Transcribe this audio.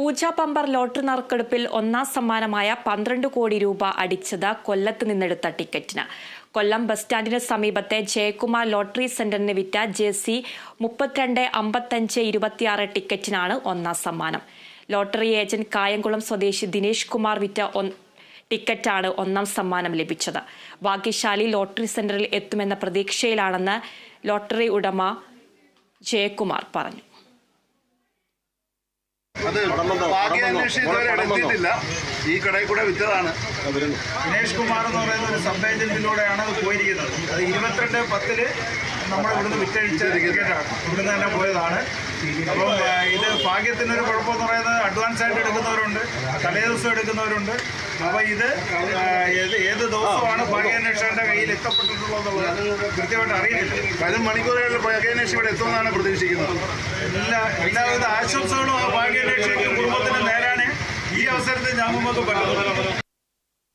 പൂജ bumper lottery നറുക്കെടുപ്പിൽ ഒന്നാം സമ്മാനമായ പന്ത്രണ്ട് കോടി രൂപ അടിച്ചത് കൊല്ലത്ത് നിന്നെടുത്ത ടിക്കറ്റിന്. കൊല്ലം ബസ് സ്റ്റാൻഡിന് സമീപത്തെ ജയകുമാർ ലോട്ടറി സെന്ററിന് വിറ്റ ജെ സി മുപ്പത്തിരണ്ട് അമ്പത്തഞ്ച് ഇരുപത്തിയാറ് ടിക്കറ്റിനാണ് ഒന്നാം സമ്മാനം. ലോട്ടറി ഏജന്റ് കായംകുളം സ്വദേശി ദിനേശ് കുമാർ വിറ്റ ടിക്കറ്റാണ് ഒന്നാം സമ്മാനം ലഭിച്ചത്. ഭാഗ്യശാലി ലോട്ടറി സെന്ററിൽ എത്തുമെന്ന പ്രതീക്ഷയിലാണെന്ന് ലോട്ടറി ഉടമ ജയകുമാർ പറഞ്ഞു. അത് ഭാഗ്യാന്വേഷണം ഇതുവരെ ഈ കടയിൽ കൂടെ വിറ്റതാണ്. ദിനേഷ് കുമാർ എന്ന് പറയുന്ന ഒരു സബ് ഏജന്റിലൂടെയാണ് അത് പോയിരിക്കുന്നത്. അത് ഇരുപത്തിരണ്ട് പത്തിൽ നമ്മൾ ഇവിടുന്ന് വിറ്റഴിച്ച ടിക്കറ്റാണ്. ഇവിടുന്ന് തന്നെ പോയതാണ്. അപ്പം ആ, ഇത് ഭാഗ്യത്തിനൊരു കുഴപ്പമെന്ന് പറയുന്നത് അഡ്വാൻസ് ആയിട്ട് എടുക്കുന്നവരുണ്ട്. തലേ ദിവസം എടുക്കുന്നവരുണ്ട്. അപ്പോൾ ഇത് ഏത് ഏത് ദിവസമാണ് ഭാഗ്യാന്വേഷകന്റെ കയ്യിൽ എത്തപ്പെട്ടിട്ടുള്ളതെന്നുള്ളത് കൃത്യമായിട്ട് അറിയില്ല വരും മണിക്കൂറുകളിൽ ഭാഗ്യാന്വേഷണം ഇവിടെ എത്തുമെന്നാണ് പ്രതീക്ഷിക്കുന്നത്. എല്ലാ എല്ലാവിധ ആശംസകളും ആ ഭാഗ്യാന്വേഷകന്റെ കുടുംബത്തിന് നേരാണ് ഈ അവസരത്തിൽ ഞാൻ മുമ്പ് പറഞ്ഞു